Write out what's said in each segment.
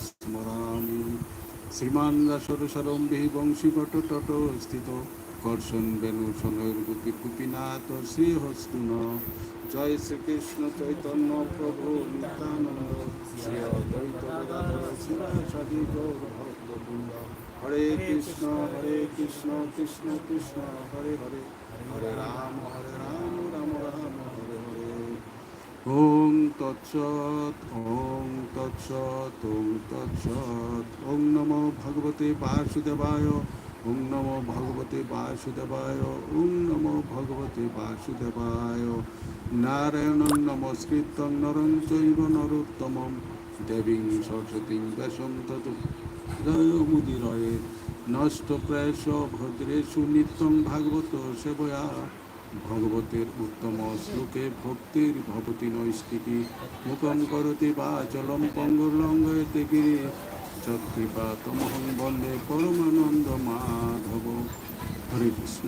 স্মরামি শ্রীমান সরসরম্বি বংশীপট তট স্থিত কর্ষণ বেণু সনৈর গোপী গোপীনাথ শ্রীহস্তুন জয় শ্রীকৃষ্ণ চৈতন্য প্রভু নিত্যানন্দ শ্রী অদ্বৈত গদাধর শিবাসাদি গৌর ভক্তবৃন্দ হরে কৃষ্ণ হরে কৃষ্ণ কৃষ্ণ কৃষ্ণ হরে হরে হরে রাম হরে রাম ওং তৎসৎ ওং তৎসৎ ওং তৎসৎ। ওং নমো ভগবতে বাসুদেবায় ওং নমো ভগবতে বাসুদেবায় ওং নমো ভগবতে বাসুদেবায়। নারায়ণং নমস্কৃত্যং নরং চৈব নরোত্তমম। দেবীং সরস্বতীং ব্যাসং তত মুদিরয়ে। নষ্ট প্রায়শ ভদ্রেষু নিত্যং ভাগবত সেবয়া। ভগবতের উত্তম শ্লোকে ভক্তির ভবতি নৈষ্ঠিতি মুখম করতি বা চলম পঙ্গুলঙ্গয়তে গিরি চক্রিপাতমহং বন্দে পরমানন্দ মাধব। হরে কৃষ্ণ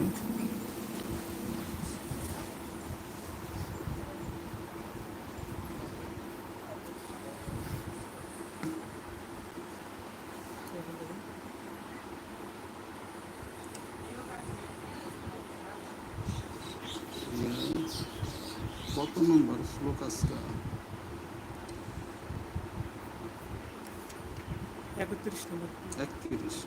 কত আজকে একত্রিশ নম্বর একত্রিশ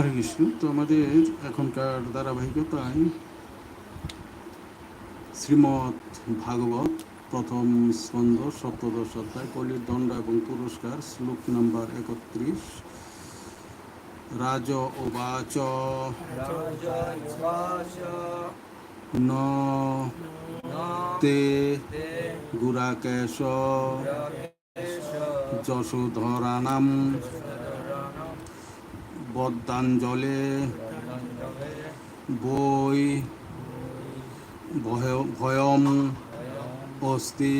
হরে কৃষ্ণ তো আমাদের এখনকার ধারাবাহিকতায় শ্রীমৎ ভাগবত প্রথম স্কন্ধ, সপ্তদশ অধ্যায়, কলির দণ্ড এবং পুরস্কার, শ্লোক নাম্বার একত্রিশ। রাজ রাজোবাচ ন তে গুরাকেশ। যশোধরানাম বদ্যাঞ্জলে বই ভয় ভয়ম অস্তি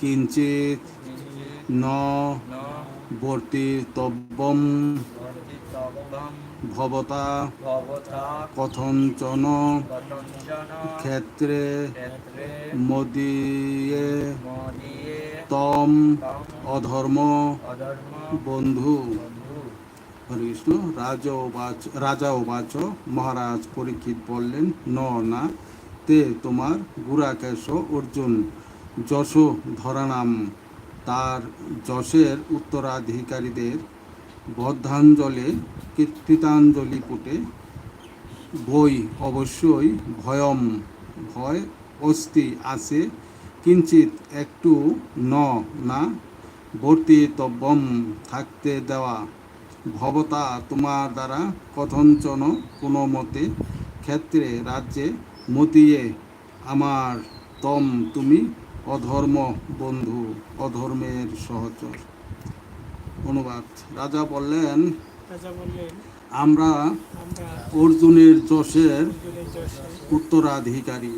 কিঞ্চিত ন বর্তিতব্যম ভবতা কথঞ্চন ক্ষেত্রে মদিয়ে তম অধর্ম বন্ধু। হরে কৃষ্ণ, রাজা ওবাচ রাজা ওবাচ মহারাজ পরীক্ষিত বললেন, ন, না, তে তোমার গুরাকেশ অর্জুন, যশ ধরানাম। তার যশের উত্তরাধিকারীদের বদ্ধাঞ্জলে, কীর্তিতাঞ্জলি পুটে বই অবশ্যই ভয়ম, ভয় অস্তি আছে কিঞ্চিত একটু ন, না, বর্তিতব্যম থাকতে দেওয়া। ভবতা তোমার দ্বারা কথঞ্চন কোনো মতে ক্ষেত্রে রাজ্যে মতিয়ে আমার তম তুমি অধর্ম বন্ধু অধর্মের সহচর। অনুবাদ। রাজা বললেন আমরা অর্জুনের যশের উত্তরাধিকারী।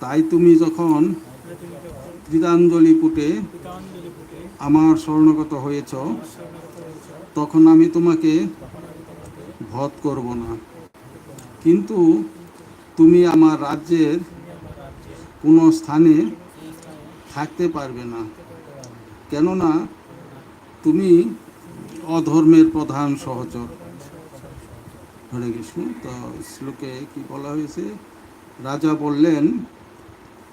তাই তুমি যখন তুমি যখন কৃতাঞ্জলি পুটে আমার স্বর্ণগত হয়েছ তখন আমি তোমাকে আমি করব না। কিন্তু তুমি আমার রাজ্যের কোনো স্থানে থাকতে পারবে না। কেননা তুমি অধর্মের প্রধান সহচর। হরে কৃষ্ণ, তো শ্লোকে কি বলা হয়েছে? রাজা বললেন,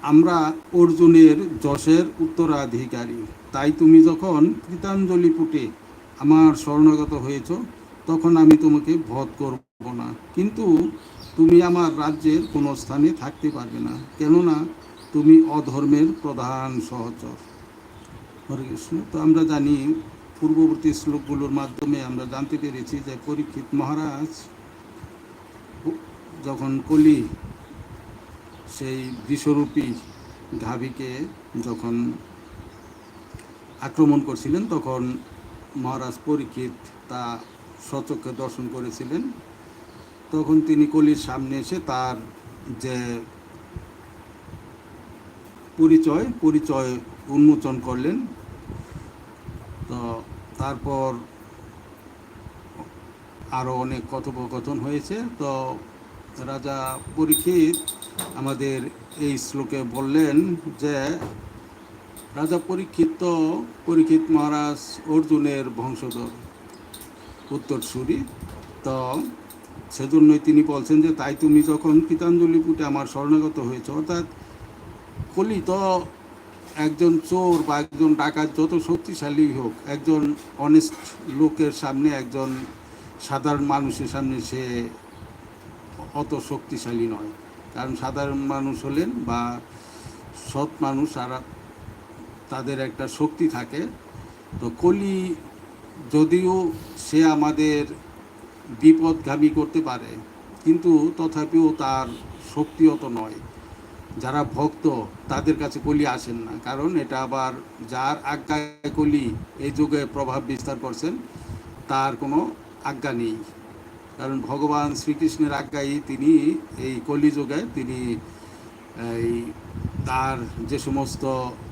আমরা অর্জুনের যশের উত্তরাধিকারী। তাই তুমি যখন কৃতাঞ্জলি পুটে আমার স্বর্ণগত হয়েছ, তখন আমি তোমাকে বধ করব না। কিন্তু তুমি আমার রাজ্যের কোনো স্থানে থাকতে পারবে না, কেননা তুমি অধর্মের প্রধান সহচর। হরে কৃষ্ণ। তো আমরা জানি, পূর্ববর্তী শ্লোকগুলোর মাধ্যমে আমরা জানতে পেরেছি যে পরীক্ষিত মহারাজ যখন কলি, সেই বিশ্বরূপী গাভীকে যখন আক্রমণ করছিলেন, তখন মহারাজ পরীক্ষিত তা সচক্ষে দর্শন করেছিলেন। তখন তিনি কলির সামনে এসে তার যে পরিচয় পরিচয় উন্মোচন করলেন। তো তারপর আরও অনেক কথোপকথন হয়েছে। তো রাজা পরীক্ষিত আমাদের এই শ্লোকে বললেন যে রাজা পরীক্ষিত পরীক্ষিত মহারাজ অর্জুনের বংশধর। উত্তরসূরি। তো সেজন্যই তিনি বলছেন যে, তাই তুমি যখন পিতাঞ্জলি পুটে আমার শরণাগত হয়েছে, অর্থাৎ কলি তো একজন চোর বা একজন ডাকাত যত শক্তিশালী হোক, একজন অনেস্ট লোকের সামনে একজন সাধারণ মানুষের সামনে সে অত শক্তিশালী নয়। কারণ সাধারণ মানুষ হলেন বা সৎ মানুষ, আর তাদের একটা শক্তি থাকে। তো কলি যদিও সে আমাদের বিপদগামী করতে পারে, কিন্তু তথাপিও তার শক্তি অত নয়। যারা ভক্ত, তাদের কাছে কলি আসেন না, কারণ এটা আবার যার আজ্ঞায় কলি এই যুগে প্রভাব বিস্তার করছেন, তার কোনো আজ্ঞা নেই। কারণ ভগবান শ্রীকৃষ্ণের আজ্ঞায় তিনি এই কলিযুগে তিনি এই তার যে সমস্ত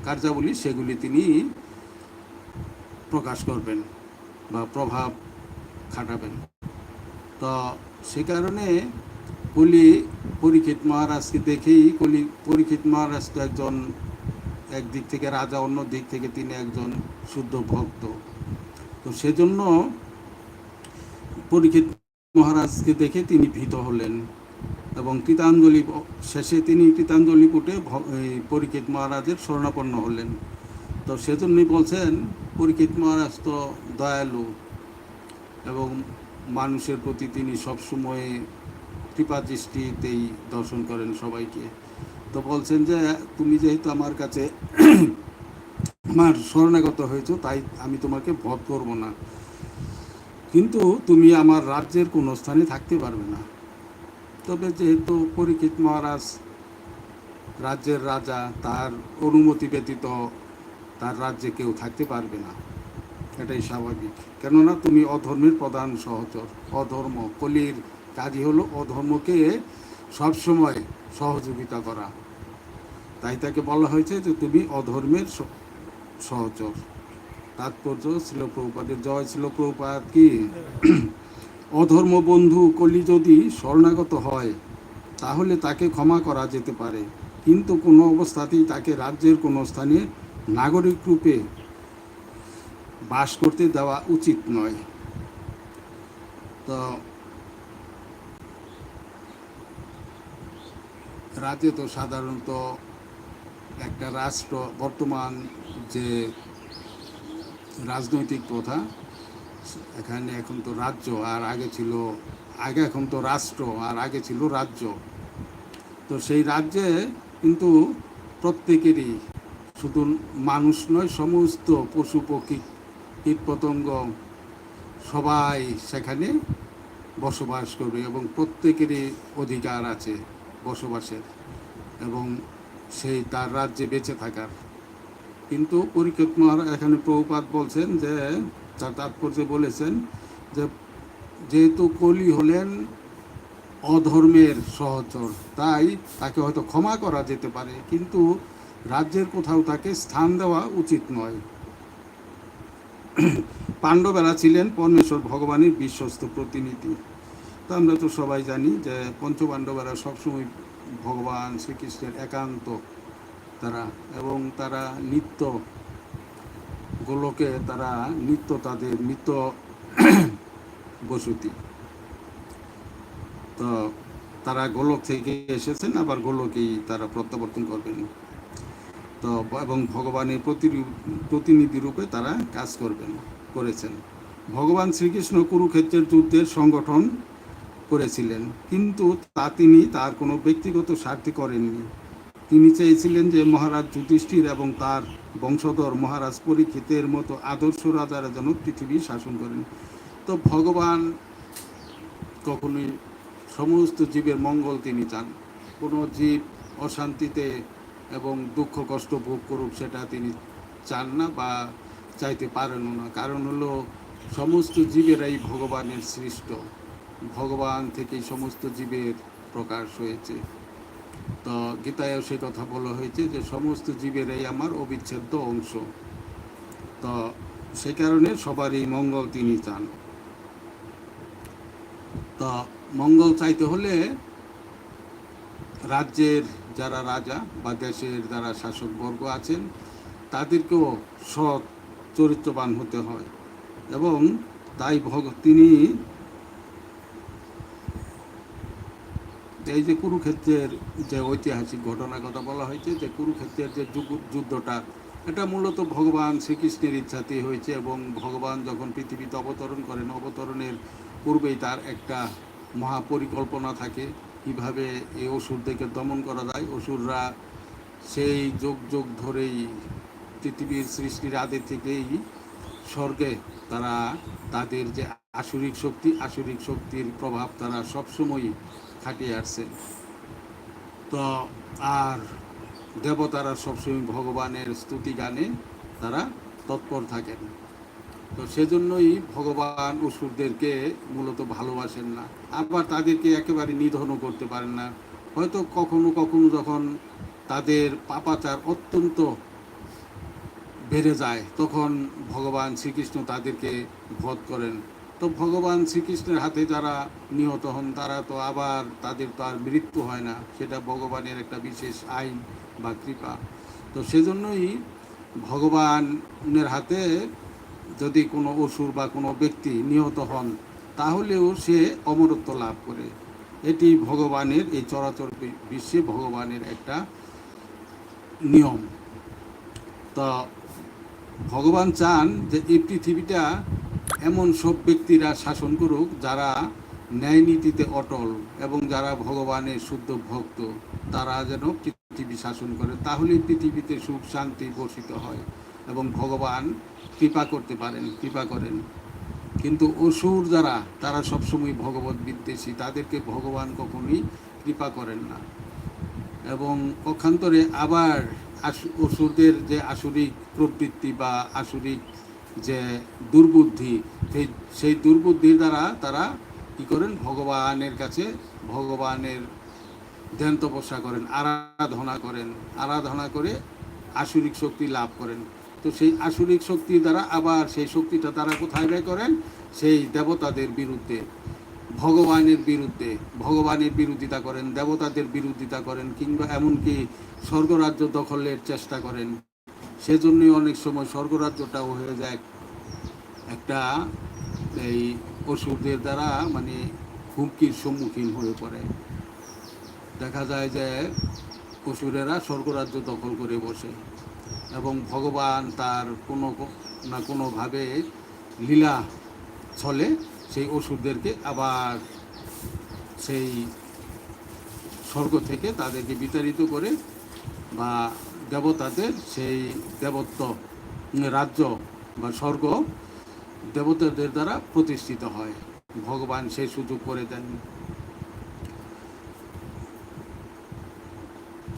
কার্যাবলী, সেগুলি তিনি প্রকাশ করবেন বা প্রভাব খাটাবেন। তো সে কারণে কলি পরীক্ষিত মহারাজকে দেখেই কলি পরীক্ষিত মহারাজ তো একজন একদিক থেকে রাজা, অন্য দিক থেকে তিনি একজন শুদ্ধ ভক্ত। তো সেজন্য পরীক্ষিত মহারাজকে দেখে তিনি ভীত হলেন। এবং কৃতাঞ্জলি শেষে তিনি কৃতাঞ্জলি পুটে পরীক্ষিত মহারাজের স্বর্ণাপন্ন হলেন। তো সেজন্যই বলছেন পরীক্ষিত মহারাজ তো দয়ালু এবং মানুষের প্রতি তিনি সবসময় কৃপা দৃষ্টিতেই দর্শন করেন সবাইকে। তো বলছেন যে, তুমি যেহেতু আমার কাছে আমার শরণাগত হয়েছো, তাই আমি তোমাকে বধ করব না। কিন্তু তুমি আমার রাজ্যের কোনো স্থানে থাকতে পারবে না। তবে যেহেতু পরীক্ষিত মহারাজ, রাজ্যের রাজা তার অনুমতি ব্যতীত তার রাজ্যে কেউ থাকতে পারবে না। এটাই স্বাভাবিক। কেননা তুমি অধর্মের প্রধান সহচর, অধর্ম। কলির কাজই হলো অধর্মকে সবসময় সহযোগিতা করা। তাই তাকে বলা হয়েছে যে তুমি অধর্মের সহচর। তাৎপর্য ছিল জয় ছিল কি? অধর্ম বন্ধু কলি যদি শরণাগত হয়, তাহলে তাকে ক্ষমা করা যেতে পারে। কিন্তু কোনো অবস্থাতেই তাকে রাজ্যের কোনো স্থানে নাগরিক রূপে বাস করতে দেওয়া উচিত নয়। তো রাজ্যে তো সাধারণত একটা রাষ্ট্র, বর্তমান যে রাজনৈতিক প্রথা এখানে এখন তো রাজ্য, আর আগে ছিল, আগে এখন তো রাষ্ট্র, আর আগে ছিল রাজ্য। তো সেই রাজ্যে কিন্তু প্রত্যেকেরই শুধু মানুষ নয়, সমস্ত পশু পক্ষী কীট পতঙ্গ সবাই সেখানে বসবাস করবে এবং প্রত্যেকেরই অধিকার আছে বসবাসের এবং সেই তার রাজ্যে বেঁচে থাকার। কিন্তু মহারাজ এখানে প্রভুপাত বলছেন যে তার তাৎপর্যে বলেছেন যে যেহেতু কলি হলেন অধর্মের সহচর, তাই তাকে হয়তো ক্ষমা করা যেতে পারে, কিন্তু রাজ্যের কোথাও তাকে স্থান দেওয়া উচিত নয়। পাণ্ডবেরা ছিলেন পরমেশ্বর ভগবানের বিশ্বস্ত প্রতিনিধি। তো আমরা তো সবাই জানি যে পঞ্চপাণ্ডবেরা সবসময় ভগবান শ্রীকৃষ্ণের একান্ত তারা এবং তারা নিত্য গোলকে তারা নিত্য তাদের নিত্য বসতি। তো তারা গোলক থেকে এসেছেন, আবার গোলকেই তারা প্রত্যাবর্তন করবেন। তো এবং ভগবানের প্রতি- প্রতিনিধি রূপে তারা কাজ করবেন, করেছেন। ভগবান শ্রীকৃষ্ণ কুরুক্ষেত্রের যুদ্ধের সংগঠন করেছিলেন, কিন্তু তা তিনি তার কোনো ব্যক্তিগত স্বার্থে করেননি। তিনি চেয়েছিলেন যে মহারাজ যুধিষ্ঠির এবং তার বংশধর মহারাজ পরীক্ষিতের মতো আদর্শ রাজারা যেন পৃথিবী শাসন করেন। তো ভগবান কখনোই সমস্ত জীবের মঙ্গল তিনি চান। কোনো জীব অশান্তিতে এবং দুঃখ কষ্ট ভোগ করুক সেটা তিনি চান না বা চাইতে পারেনও না। কারণ হলো সমস্ত জীবেরাই ভগবানের সৃষ্ট। ভগবান থেকে সমস্ত জীবের প্রকাশ হয়েছে। তো গীতায়ও সে কথা বলা হয়েছে যে সমস্ত জীবের এই আমার অবিচ্ছেদ্য অংশ। তো সে কারণে সবারই মঙ্গল তিনি চান। তো মঙ্গল চাইতে হলে রাজ্যের যারা রাজা বা দেশের যারা শাসকবর্গ আছেন, তাদেরকেও সৎ, চরিত্রবান হতে হয়। এবং তাই ভগ তিনি এই যে কুরুক্ষেত্রের যে ঐতিহাসিক ঘটনার কথা বলা হয়েছে, যে কুরুক্ষেত্রের যে যুদ্ধটা, এটা মূলত ভগবান শ্রীকৃষ্ণের ইচ্ছাতেই হয়েছে এবং ভগবান যখন পৃথিবীতে অবতরণ করেন, অবতরণের পূর্বেই তার একটা মহাপরিকল্পনা থাকে কীভাবে এই অসুরদেরকে দমন করা যায়। অসুররা সেই যুগ যুগ ধরেই পৃথিবীর সৃষ্টির আদে থেকেই স্বর্গে তারা তাদের যে আসরিক শক্তি, আসরিক শক্তির প্রভাব তারা সবসময়ই খাটিয়ে আসছে। তো আর দেবতারা সবসময় ভগবানের স্তুতি গানে তারা তৎপর থাকেন। তো সেজন্যই ভগবান অসুরদেরকে মূলত ভালোবাসেন না। আবার তাদেরকে একেবারে নিধনও করতে পারেন না। হয়তো কখনো কখনো যখন তাদের পাপাচার অত্যন্ত বেড়ে যায়, তখন ভগবান শ্রীকৃষ্ণ তাদেরকে বধ করেন। তো ভগবান শ্রীকৃষ্ণের হাতে যারা নিহত হন, তারা তো আবার তাদের তো আর মৃত্যু হয় না। সেটা ভগবানের একটা বিশেষ আইন বা কৃপা। তো সেজন্যই ভগবানের হাতে যদি কোনো অসুর বা কোনো ব্যক্তি নিহত হন, তাহলেও সে অমরত্ব লাভ করে। এটি ভগবানের, এই চরাচর বিশ্বে ভগবানের একটা নিয়ম। তো ভগবান চান যে এই পৃথিবীটা এমন সব ব্যক্তিরা শাসন করুক যারা ন্যায় নীতিতে অটল এবং যারা ভগবানের শুদ্ধ ভক্ত, তারা যেন পৃথিবী শাসন করে। তাহলে পৃথিবীতে সুখ, শান্তি বর্ষিত হয় এবং ভগবান কৃপা করতে পারেন, কৃপা করেন। কিন্তু অসুর যারা, তারা সবসময় ভগবত বিদ্বেষী। তাদেরকে ভগবান কখনোই কৃপা করেন না। এবং পক্ষান্তরে আবার অসুরদের যে আসরিক প্রবৃত্তি বা আসরিক যে দুর্বুদ্ধি, সেই সেই দুর্বুদ্ধির দ্বারা তারা কি করেন? ভগবানের কাছে ভগবানের ধ্যান তপস্যা করেন, আরাধনা করেন, আরাধনা করে আসরিক শক্তি লাভ করেন। তো সেই আসরিক শক্তির দ্বারা আবার সেই শক্তিটা তারা কোথায় ব্যয় করেন? সেই দেবতাদের বিরুদ্ধে, ভগবানের বিরুদ্ধে, ভগবানের বিরোধিতা করেন, দেবতাদের বিরোধিতা করেন, কিংবা এমনকি স্বর্গরাজ্য দখলের চেষ্টা করেন। সেজন্যই অনেক সময় স্বর্গরাজ্যটাও হয়ে যায়। একটা এই অসুরদের দ্বারা মানে হুমকির সম্মুখীন হয়ে পড়ে। দেখা যায় যে অসুরেরা স্বর্গরাজ্য দখল করে বসে এবং ভগবান তার কোনো না কোনোভাবে লীলা ছলে সেই অসুরদেরকে আবার সেই স্বর্গ থেকে তাদেরকে বিতাড়িত করে বা দেবতাদের সেই দেবত্ব রাজ্য বা স্বর্গ দেবতাদের দ্বারা প্রতিষ্ঠিত হয়। ভগবান সেই সুযোগ করে দেন।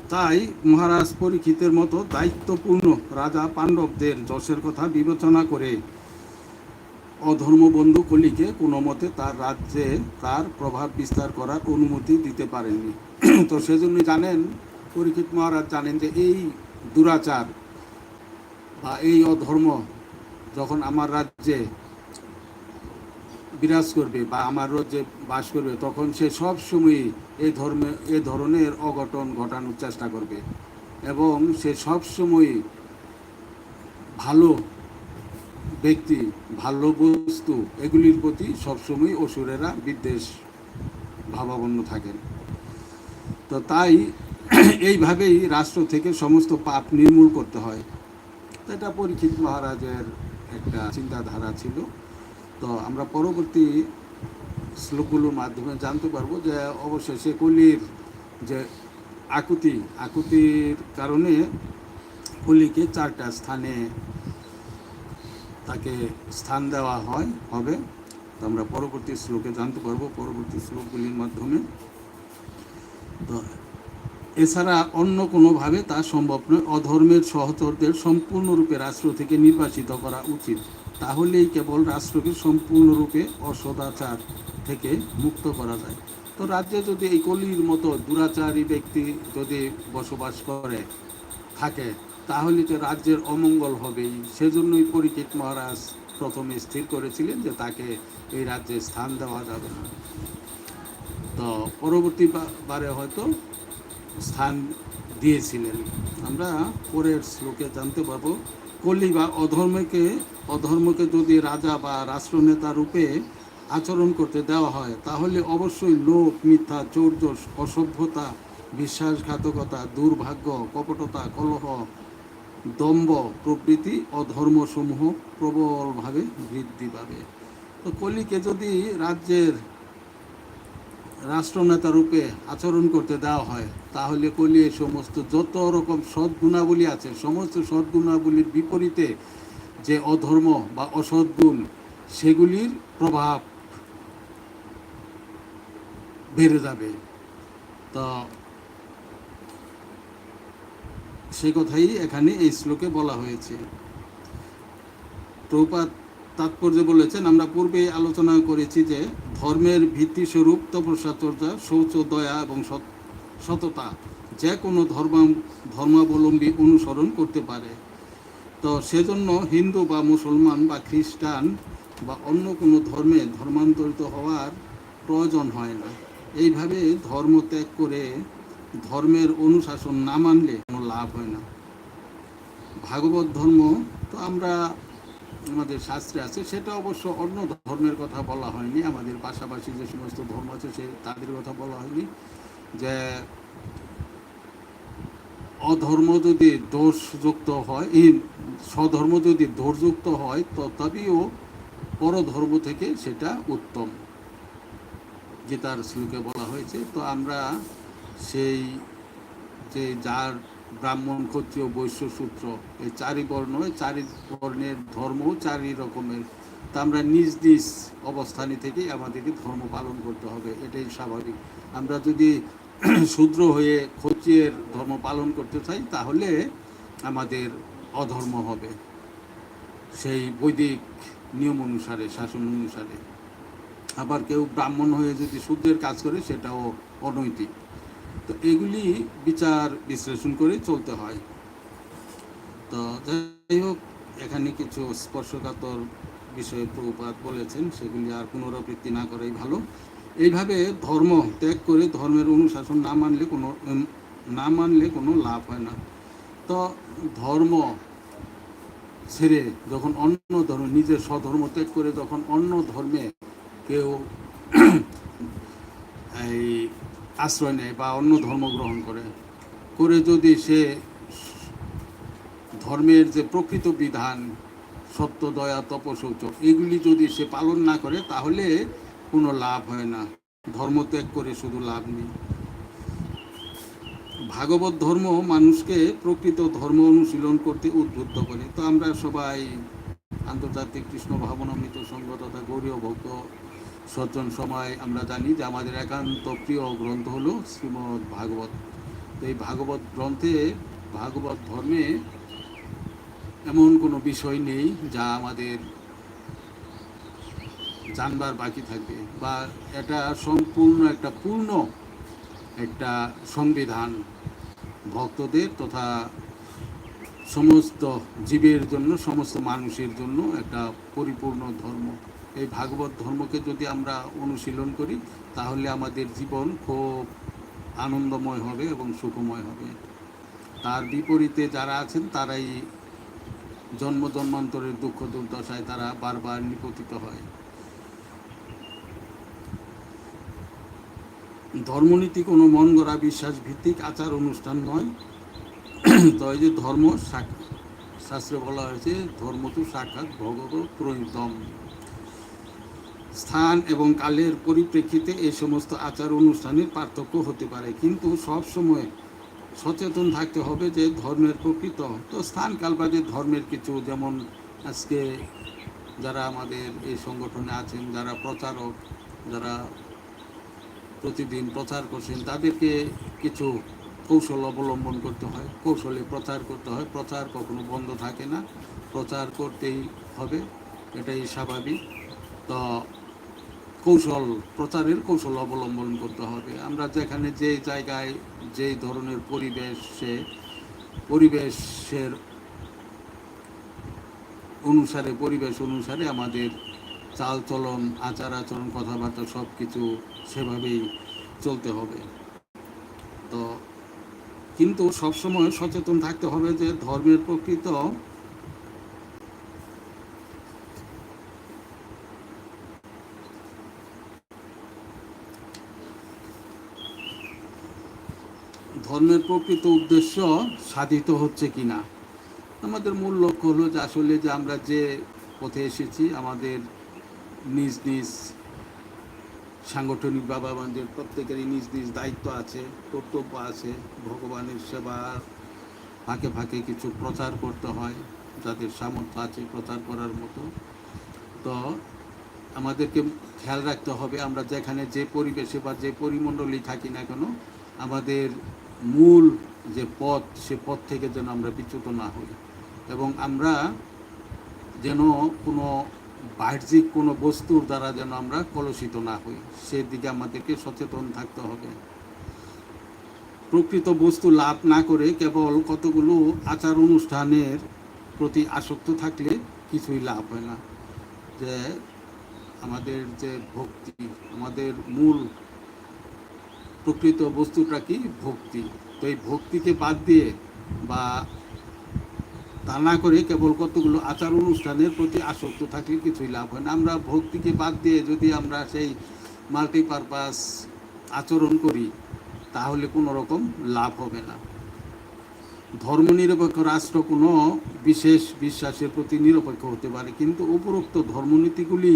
তাই মহারাজ পরীক্ষিতের মতো দায়িত্বপূর্ণ রাজা পাণ্ডবদের যশের কথা বিবেচনা করে অধর্মবন্ধু কলিকে কোনো মতে তার রাজ্যে তার প্রভাব বিস্তার করার অনুমতি দিতে পারেননি। তো সেজন্য জানেন, পরীক্ষিত মহারাজ জানেন যে এই দুরাচার বা এই অধর্ম যখন আমার রাজ্যে বিরাজ করবে বা আমার রাজ্যে বাস করবে, তখন সে সব সময় এই ধর্মে এ ধরনের অঘটন ঘটানোর চেষ্টা করবে। এবং সে সব সময় ভালো ব্যক্তি, ভালো বস্তু, এগুলির প্রতি সবসময় অসুরেরা বিদ্বেষ ভাবাপন্ন থাকেন। তো তাই এইভাবেই রাষ্ট্র থেকে সমস্ত পাপ নির্মূল করতে হয়। এটা পরীক্ষিত মহারাজের একটা চিন্তাধারা ছিল। তো আমরা পরবর্তী শ্লোকগুলোর মাধ্যমে জানতে পারব যে অবশ্যই সে কলির যে আকুতি, আকুতির কারণে কলিকে চারটা স্থানে তাকে স্থান দেওয়া হয়, হবে। তো আমরা পরবর্তী শ্লোকে জানতে পারব পরবর্তী শ্লোকগুলির মাধ্যমে। তো এছাড়া অন্য কোনোভাবে তা সম্ভব নয়। অধর্মের সহচরদের সম্পূর্ণরূপে রাষ্ট্র থেকে নির্বাচিত করা উচিত। তাহলেই কেবল রাষ্ট্রকে সম্পূর্ণরূপে অসদাচার থেকে মুক্ত করা যায়। তো রাজ্যে যদি এই কলির মতো দুরাচারী ব্যক্তি যদি বসবাস করে, থাকে, তাহলে তো রাজ্যের অমঙ্গল হবেই। সেজন্যই পরিচিত মহারাজ প্রথমে স্থির করেছিলেন যে তাকে এই রাজ্যে স্থান দেওয়া যাবে না। তো পরবর্তী বারে হয়তো স্থান দিয়েছিলেন। আমরা পরের শ্লোকে জানতে পারব, কলি বা অধর্মকে অধর্মকে যদি রাজা বা রাষ্ট্রনেতা রূপে আচরণ করতে দেওয়া হয়, তাহলে অবশ্যই লোক মিথ্যা চৌর্য অসভ্যতা, বিশ্বাসঘাতকতা, দুর্ভাগ্য, কপটতা, কলহ, দম্ভ প্রভৃতি অধর্মসমূহ প্রবলভাবে বৃদ্ধি পাবে। তো কলিকে যদি রাজ্যের রাষ্ট্রনেতা রূপে আচরণ করতে দেওয়া হয়, তাহলে কলি এই সমস্ত যত রকম সদ্গুণাবলী আছে, সমস্ত সৎ সদ্গুণাবলীর বিপরীতে যে অধর্ম বা অসদ্গুণ সেগুলির প্রভাব বেড়ে যাবে। তো সে কথাই এখানে এই শ্লোকে বলা হয়েছে। প্রপাত তাৎপর্য বলেছেন, আমরা পূর্বে আলোচনা করেছি যে ধর্মের ভিত্তিস্বরূপ তপস্যাচর্যা, শৌচ, দয়া এবং সততা যে কোনো ধর্ম, ধর্মাবলম্বী অনুসরণ করতে পারে। তো সেজন্য হিন্দু বা মুসলমান বা খ্রিস্টান বা অন্য কোনো ধর্মে ধর্মান্তরিত হওয়ার প্রয়োজন হয় না। এইভাবে ধর্ম ত্যাগ করে ধর্মের অনুশাসন না মানলে কোনো লাভ হয় না। ভাগবত ধর্ম তো আমরা আমাদের শাস্ত্রে আছে, সেটা অবশ্য অন্য ধর্মের কথা বলা হয়নি। আমাদের পাশাপাশি যে সমস্ত ধর্ম আছে, সে তাদের কথা বলা হয়নি। যে অধর্ম যদি দোষযুক্ত হয়, এই স্বধর্ম যদি দোষযুক্ত হয়, তথাপিও পরধর্ম থেকে সেটা উত্তম। গীতার শ্লোকে বলা হয়েছে। তো আমরা সেই যে যার ব্রাহ্মণ ক্ষত্রিয় বৈশ্য সূত্র। এই চারি বর্ণ চারি বর্ণের ধর্ম চারি রকমের। তা আমরা নিজ নিজ অবস্থানে থেকে আমাদেরকে ধর্ম পালন করতে হবে, এটাই স্বাভাবিক। আমরা যদি শূদ্র হয়ে ক্ষত্রিয়ের ধর্ম পালন করতে চাই, তাহলে আমাদের অধর্ম হবে। সেই বৈদিক নিয়ম অনুসারে, শাসন অনুসারে। আবার কেউ ব্রাহ্মণ হয়ে যদি শূদ্রের কাজ করে, সেটাও অনৈতিক। তো এগুলি বিচার বিশ্লেষণ করে চলতে হয়। তো যাই হোক, এখানে কিছু স্পর্শকাতর বিষয়ে প্রভুপাত বলেছেন, সেগুলি আর পুনরাবৃত্তি না করাই ভালো। এইভাবে ধর্ম ত্যাগ করে ধর্মের অনুশাসন না মানলে কোনো না মানলে কোনো লাভ হয় না। তো ধর্ম ছেড়ে যখন অন্য ধর্ম, নিজের স্বধর্ম ত্যাগ করে যখন অন্য ধর্মে কেউ এই আশ্রয় নেয় বা অন্য ধর্ম গ্রহণ করে করে যদি সে ধর্মের যে প্রকৃত বিধান, সত্য, দয়া তপশৌচ এগুলি যদি সে পালন না করে, তাহলে কোনো লাভ হয় না। ধর্ম ত্যাগ করে শুধু লাভ নেই। ভাগবত ধর্ম মানুষকে প্রকৃত ধর্ম অনুশীলন করতে উদ্বুদ্ধ করে। তো আমরা সবাই আন্তর্জাতিক কৃষ্ণ ভাবনামৃত সংঘ তথা গৌরীয় ভক্ত সজ্জন সময় আমরা জানি যে আমাদের একান্ত প্রিয় গ্রন্থ হলো শ্রীমদ্ ভাগবত। এই ভাগবত গ্রন্থে ভাগবত ধর্মে এমন কোনো বিষয় নেই যা আমাদের জানবার বাকি থাকবে বা এটা সম্পূর্ণ একটা পূর্ণ একটা সংবিধান ভক্তদের তথা সমস্ত জীবের জন্য, সমস্ত মানুষের জন্য একটা পরিপূর্ণ ধর্ম। এই ভাগবত ধর্মকে যদি আমরা অনুশীলন করি, তাহলে আমাদের জীবন খুব আনন্দময় হবে এবং সুখময় হবে। তার বিপরীতে যারা আছেন, তারাই জন্ম জন্মান্তরের দুঃখ দুর্দশায় তারা বারবার নিপতিত হয়। ধর্মনীতি কোনো মন গড়া বিশ্বাস ভিত্তিক আচার অনুষ্ঠান নয়। তো এই যে ধর্ম শাস্ত্রে বলা হয়েছে ধর্ম তো সাক্ষাৎ ভগবত প্রণীতম স্থান এবং কালের পরিপ্রেক্ষিতে এই সমস্ত আচার অনুষ্ঠানের পার্থক্য হতে পারে। কিন্তু সব সময় সচেতন থাকতে হবে যে ধর্মের প্রকৃত। তো স্থান কাল বাদে ধর্মের কিছু, যেমন আজকে যারা আমাদের এই সংগঠনে আছেন, যারা প্রচারক, যারা প্রতিদিন প্রচার করছেন, তাদেরকে কিছু কৌশল অবলম্বন করতে হয়। কৌশলে প্রচার করতে হয়। প্রচার কখনো বন্ধ থাকে না। প্রচার করতেই হবে। এটাই স্বাভাবিক। তো কৌশল, প্রচারের কৌশল অবলম্বন করতে হবে। আমরা যেখানে যে জায়গায় যেই ধরনের পরিবেশে পরিবেশের অনুসারে, পরিবেশ অনুসারে আমাদের চাল চলন আচার আচরণ কথাবার্তা সব কিছু সেভাবেই চলতে হবে। তো, কিন্তু সবসময় সচেতন থাকতে হবে যে ধর্মের প্রকৃত ধর্মের প্রকৃত উদ্দেশ্য সাধিত হচ্ছে কি না আমাদের মূল লক্ষ্য হলো যে আসলে যে আমরা যে পথে এসেছি, আমাদের নিজ নিজ সাংগঠনিক বাবা মানদের প্রত্যেকেরই নিজ নিজ দায়িত্ব আছে, কর্তব্য আছে, ভগবানের সেবার ফাঁকে ফাঁকে কিছু প্রচার করতে হয়, যাদের সামর্থ্য আছে প্রচার করার মতো। তো আমাদেরকে খেয়াল রাখতে হবে আমরা যেখানে যে পরিবেশে বা যে পরিমণ্ডলেই থাকি না কেন, আমাদের মূল যে পথ, সে পথ থেকে যেন আমরা বিচ্যুত না হই। এবং আমরা যেন কোনো বাহ্যিক কোনো বস্তুর দ্বারা যেন আমরা কলুষিত না হই। সেদিকে আমাদেরকে সচেতন থাকতে হবে। প্রকৃত বস্তু লাভ না করে কেবল কতগুলো আচার অনুষ্ঠানের প্রতি আসক্ত থাকলে কিছুই লাভ হয় না। যে আমাদের যে ভক্তি, আমাদের মূল প্রকৃত বস্তুটা কি? ভক্তি। তো এই ভক্তিকে বাদ দিয়ে বা তা না করে কেবল কতগুলো আচার অনুষ্ঠানের প্রতি আসক্ত থাকলে কিছুই লাভ হয় না। আমরা ভক্তিকে বাদ দিয়ে যদি আমরা সেই মাল্টিপারপাস আচরণ করি, তাহলে কোনো রকম লাভ হবে না। ধর্মনিরপেক্ষ রাষ্ট্র কোনো বিশেষ বিশ্বাসের প্রতি নিরপেক্ষ হতে পারে, কিন্তু উপরোক্ত ধর্মনীতিগুলি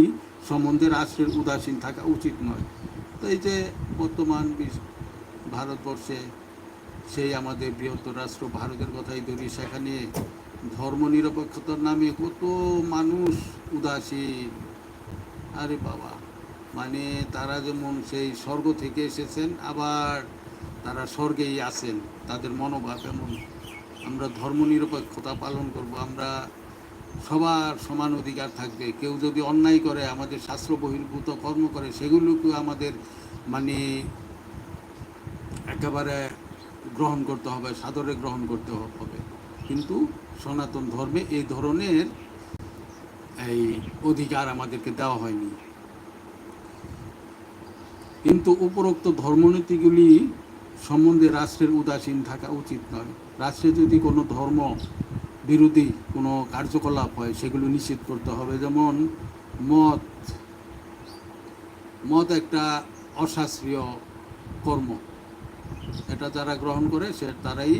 সম্বন্ধে রাষ্ট্রের উদাসীন থাকা উচিত নয়। তো এই যে বর্তমান ভারতবর্ষে সেই আমাদের বৃহত্তর রাষ্ট্র ভারতের কথাই ধরি, সেখানে ধর্মনিরপেক্ষতার নামে কত মানুষ উদাসীন। আরে বাবা মানে তারা যেমন সেই স্বর্গ থেকে এসেছেন, আবার তারা স্বর্গেই আছেন, তাদের মনোভাব এমন। আমরা ধর্মনিরপেক্ষতা পালন করব, আমরা সবার সমান অধিকার থাকবে। কেউ যদি অন্যায় করে, আমাদের শাস্ত্র বহির্ভূত কর্ম করে সেগুলোকেও আমাদের মানে একেবারে গ্রহণ করতে হবে, সাদরে গ্রহণ করতে হবে। কিন্তু সনাতন ধর্মে এই ধরনের এই অধিকার আমাদেরকে দেওয়া হয়নি। কিন্তু উপরোক্ত ধর্মনীতিগুলি সম্বন্ধে রাষ্ট্রের উদাসীন থাকা উচিত নয়। রাষ্ট্রে যদি কোনো ধর্ম বিরোধী কোনো কার্যকলাপ হয়, সেগুলো নিশ্চিত করতে হবে। যেমন মদ মদ একটা অশাস্ত্রীয় কর্ম। এটা যারা গ্রহণ করে, সে তারাই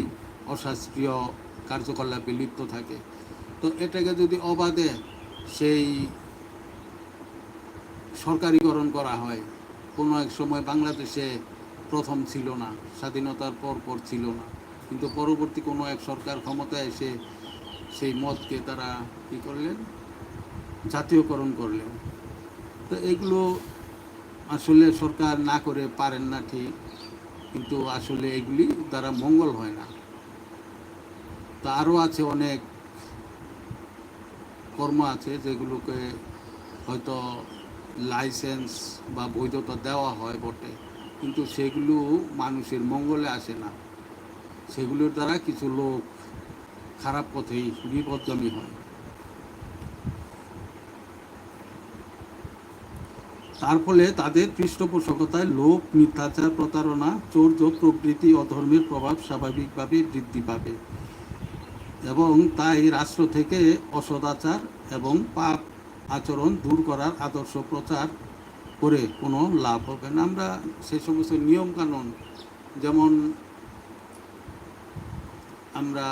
অশাস্ত্রীয় কার্যকলাপে লিপ্ত থাকে। তো এটাকে যদি অবাধে সেই সরকারিকরণ করা হয়, কোনো এক সময় বাংলাদেশে প্রথম ছিল না, স্বাধীনতার পর পর ছিল না, কিন্তু পরবর্তী কোনো এক সরকার ক্ষমতায় এসে সেই মদকে তারা কী করলেন? জাতীয়করণ করলেন। তো এগুলো আসলে সরকার না করে পারেন না ঠিক, কিন্তু আসলে এগুলি দ্বারা মঙ্গল হয় না। তা আরও আছে অনেক কর্ম আছে যেগুলোকে হয়তো লাইসেন্স বা বৈধতা দেওয়া হয় বটে, কিন্তু সেগুলো মানুষের মঙ্গলে আসে না। সেগুলোর দ্বারা কিছু লোক খারাপ পথেই, বিপদগামী হয়। তার ফলে তাদের পৃষ্ঠপোষকতায় লোক মিথ্যাচার, প্রতারণা, চৌর্য প্রভৃতি অধর্মের প্রভাব স্বাভাবিকভাবে বৃদ্ধি পাবে এবং তাই রাষ্ট্র থেকে অসদাচার এবং পাপ আচরণ দূর করার আদর্শ প্রচার করে কোনো লাভ হবে না। আমরা সে সমস্ত নিয়মকানুন, যেমন আমরা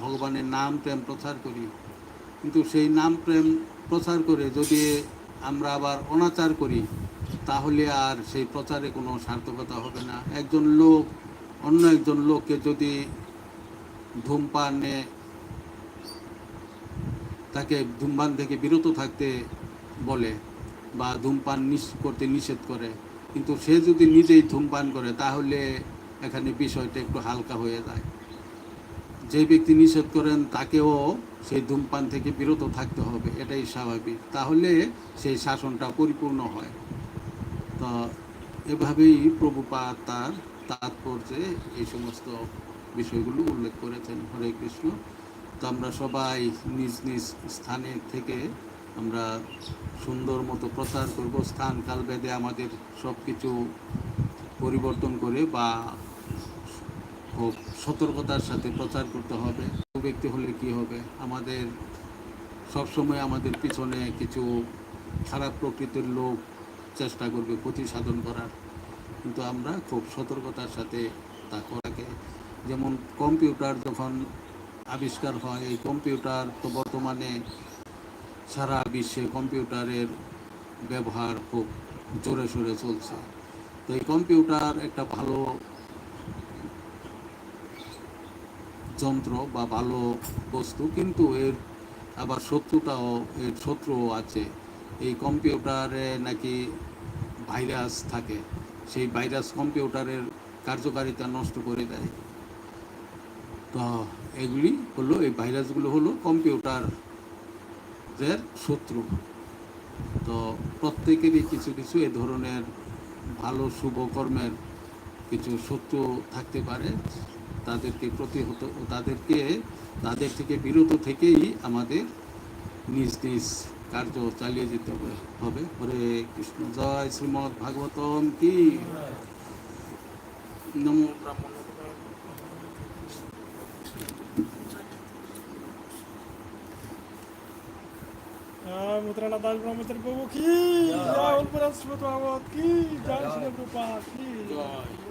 ভগবানের নাম প্রেম প্রচার করি। কিন্তু সেই নাম প্রেম প্রচার করে যদি আমরা আবার অনাচার করি, তাহলে আর সেই প্রচারে কোনো সার্থকতা হবে না। একজন লোক, অন্য একজন লোককে যদি ধূমপানে তাকে ধূমপান থেকে বিরত থাকতে বলে বা ধূমপান করতে নিষেধ করে, কিন্তু সে যদি নিজেই ধূমপান করে, তাহলে এখানে বিষয়টা একটু হালকা হয়ে যায়। যে ব্যক্তি নিষেধ করেন, তাকেও সেই ধূমপান থেকে বিরত থাকতে হবে, এটাই স্বাভাবিক। তাহলে সেই শাসনটা পরিপূর্ণ হয়। তো এভাবেই প্রভুপাদ তার তাৎপর্যে এই সমস্ত বিষয়গুলো উল্লেখ করেছেন। হরে কৃষ্ণ। তো আমরা সবাই নিজ নিজ স্থানে থেকে আমরা সুন্দর মতো প্রচার করব। স্থান কাল ভেদে আমাদের সব কিছু পরিবর্তন করে বা খুব সতর্কতার সাথে প্রচার করতে হবে। ব্যক্তি হলে কি হবে? আমাদের সবসময় আমাদের পিছনে কিছু খারাপ প্রকৃতির লোক চেষ্টা করবে ক্ষতি সাধন করার। কিন্তু আমরা খুব সতর্কতার সাথে তা করাকে যেমন কম্পিউটার যখন আবিষ্কার হয়, এই কম্পিউটার তো বর্তমানে সারা বিশ্বে কম্পিউটারের ব্যবহার খুব জোরে সোরে চলছে। তো এই কম্পিউটার একটা ভালো যন্ত্র বা ভালো বস্তু, কিন্তু এর আবার শত্রুটাও এর শত্রুও আছে। এই কম্পিউটারে নাকি ভাইরাস থাকে, সেই ভাইরাস কম্পিউটারের কার্যকারিতা নষ্ট করে দেয়। তো এগুলি হলো, এই ভাইরাসগুলো হলো কম্পিউটারের শত্রু। তো প্রত্যেকেরই কিছু কিছু এ ধরনের ভালো, শুভ কর্মের কিছু শত্রু থাকতে পারে। তাদেরকে প্রতিহত তাদেরকে তাদের থেকে বিরত থেকেই আমাদের নিজ নিজ কার্য চালিয়ে যেতে হবে। হবে। হরে কৃষ্ণ। জয় শ্রীমদ ভাগবতম কি? নমো ব্রাহ্মণ। দাস ব্রহ্মচারী প্রভু কি? জয়। শ্রী প্রভুপাদ কি? জয়।